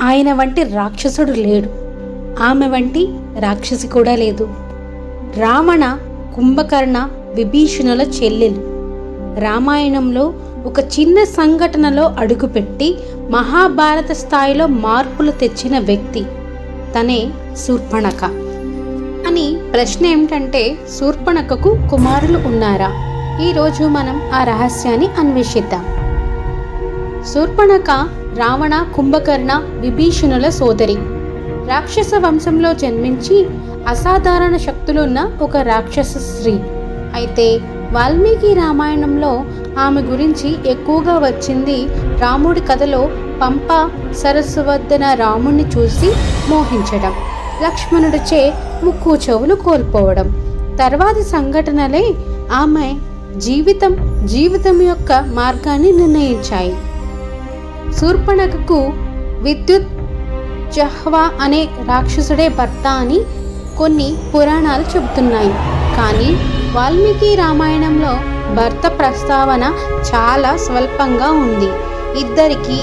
ఆయన వంటి రాక్షసుడు లేడు. ఆమె వంటి రాక్షసి కూడా లేదు. రావణ కుంభకర్ణ విభీషణుల చెల్లెలు. రామాయణంలో ఒక చిన్న సంఘటనలో అడుగుపెట్టి మహాభారత స్థాయిలో మార్పులు తెచ్చిన వ్యక్తి తనే శూర్పణఖ. అని ప్రశ్న ఏమిటంటే శూర్పణఖకు కుమారులు ఉన్నారా? ఈరోజు మనం ఆ రహస్యాన్ని అన్వేషిద్దాం. శూర్పణఖ రావణ కుంభకర్ణ విభీషణుల సోదరి. రాక్షస వంశంలో జన్మించి అసాధారణ శక్తులున్న ఒక రాక్షస స్త్రీ. అయితే వాల్మీకి రామాయణంలో ఆమె గురించి ఎక్కువగా వచ్చింది రాముడి కథలో పంప సరస్సు వద్దన రాముణ్ణి చూసి మోహించడం లక్ష్మణుడిచే ముక్కు చెవులు కోల్పోవడం. తర్వాతి సంఘటనలే ఆమె జీవితం జీవితం యొక్క మార్గాన్ని నిర్ణయించాయి. శూర్పణఖకు విద్యుత్ జహ్వా అనే రాక్షసుడే భర్త అని కొన్ని పురాణాలు చెబుతున్నాయి. కానీ వాల్మీకి రామాయణంలో భర్త ప్రస్తావన చాలా స్వల్పంగా ఉంది. ఇద్దరికి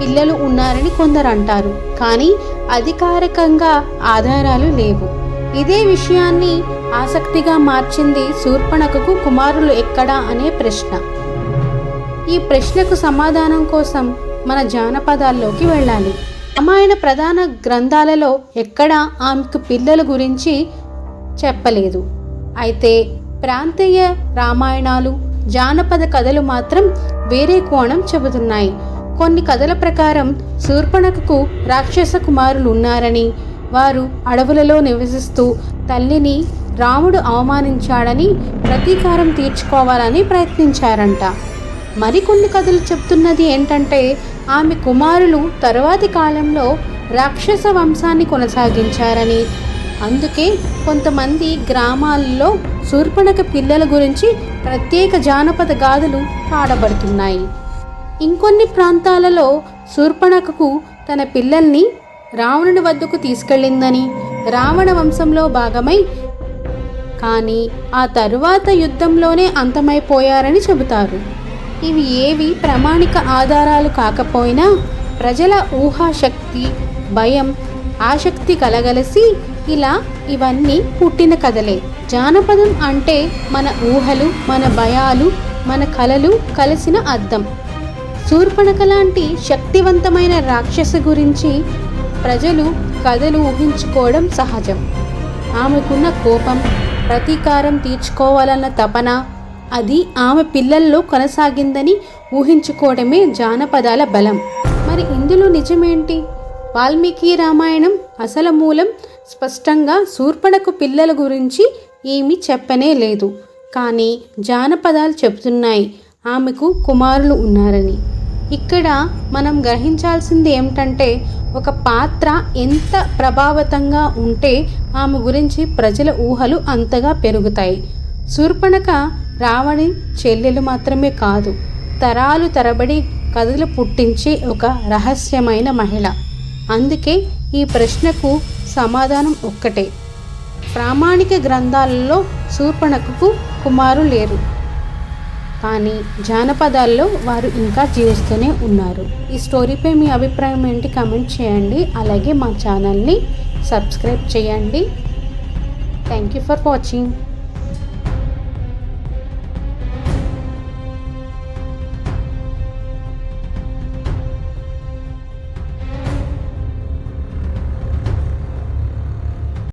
పిల్లలు ఉన్నారని కొందరు అంటారు. కానీ అధికారికంగా ఆధారాలు లేవు. ఇదే విషయాన్ని ఆసక్తిగా మార్చింది శూర్పణఖకు కుమారులు ఎక్కడా అనే ప్రశ్న. ఈ ప్రశ్నకు సమాధానం కోసం మన జానపదాల్లోకి వెళ్ళాలి. రామాయణ ప్రధాన గ్రంథాలలో ఎక్కడా ఆమెకు పిల్లల గురించి చెప్పలేదు. అయితే ప్రాంతీయ రామాయణాలు జానపద కథలు మాత్రం వేరే కోణం చెబుతున్నాయి. కొన్ని కథల ప్రకారం శూర్పణఖకు రాక్షస కుమారులు ఉన్నారని వారు అడవులలో నివసిస్తూ తల్లిని రాముడు అవమానించాడని ప్రతీకారం తీర్చుకోవాలని ప్రయత్నించారంట. మరికొన్ని కథలు చెప్తున్నది ఏంటంటే ఆమె కుమారులు తరువాతి కాలంలో రాక్షస వంశాన్ని కొనసాగించారని. అందుకే కొంతమంది గ్రామాల్లో శూర్పణఖ పిల్లల గురించి ప్రత్యేక జానపద గాథలు పాడబడుతున్నాయి. ఇంకొన్ని ప్రాంతాలలో శూర్పణఖకు తన పిల్లల్ని రావణుని వద్దకు తీసుకెళ్ళిందని రావణ వంశంలో భాగమై కానీ ఆ తరువాత యుద్ధంలోనే అంతమైపోయారని చెబుతారు. ఇవి ఏవి ప్రామాణిక ఆధారాలు కాకపోయినా ప్రజల ఊహాశక్తి భయం ఆసక్తి కలగలసి ఇలా ఇవన్నీ పుట్టిన కథలే. జానపదం అంటే మన ఊహలు మన భయాలు మన కలలు కలిసిన అద్దం. శూర్పణఖ లాంటి శక్తివంతమైన రాక్షస గురించి ప్రజలు కథలు ఊహించుకోవడం సహజం. ఆమెకున్న కోపం ప్రతీకారం తీర్చుకోవాలన్న తపన అది ఆమె పిల్లల్లో కొనసాగిందని ఊహించుకోవడమే జానపదాల బలం. మరి ఇందులో నిజమేంటి? వాల్మీకి రామాయణం అసలు మూలం స్పష్టంగా శూర్పణకు పిల్లల గురించి ఏమీ చెప్పనే లేదు. కానీ జానపదాలు చెబుతున్నాయి. ఆమెకు కుమారులు ఉన్నారని. ఇక్కడ మనం గ్రహించాల్సింది ఏమిటంటే ఒక పాత్ర ఎంత ప్రభావితంగా ఉంటే ఆమె గురించి ప్రజల ఊహలు అంతగా పెరుగుతాయి. శూర్పణఖ రావణి చెల్లెలు మాత్రమే కాదు తరాలు తరబడి కథలు పుట్టించే ఒక రహస్యమైన మహిళ. అందుకే ఈ ప్రశ్నకు సమాధానం ఒక్కటే. ప్రామాణిక గ్రంథాలలో శూర్పణకు కుమారు లేరు. కానీ జానపదాల్లో వారు ఇంకా జీవిస్తూనే ఉన్నారు. ఈ స్టోరీపై మీ అభిప్రాయం ఏంటి కమెంట్ చేయండి. అలాగే మా ఛానల్ని సబ్స్క్రైబ్ చేయండి. Thank you for watching.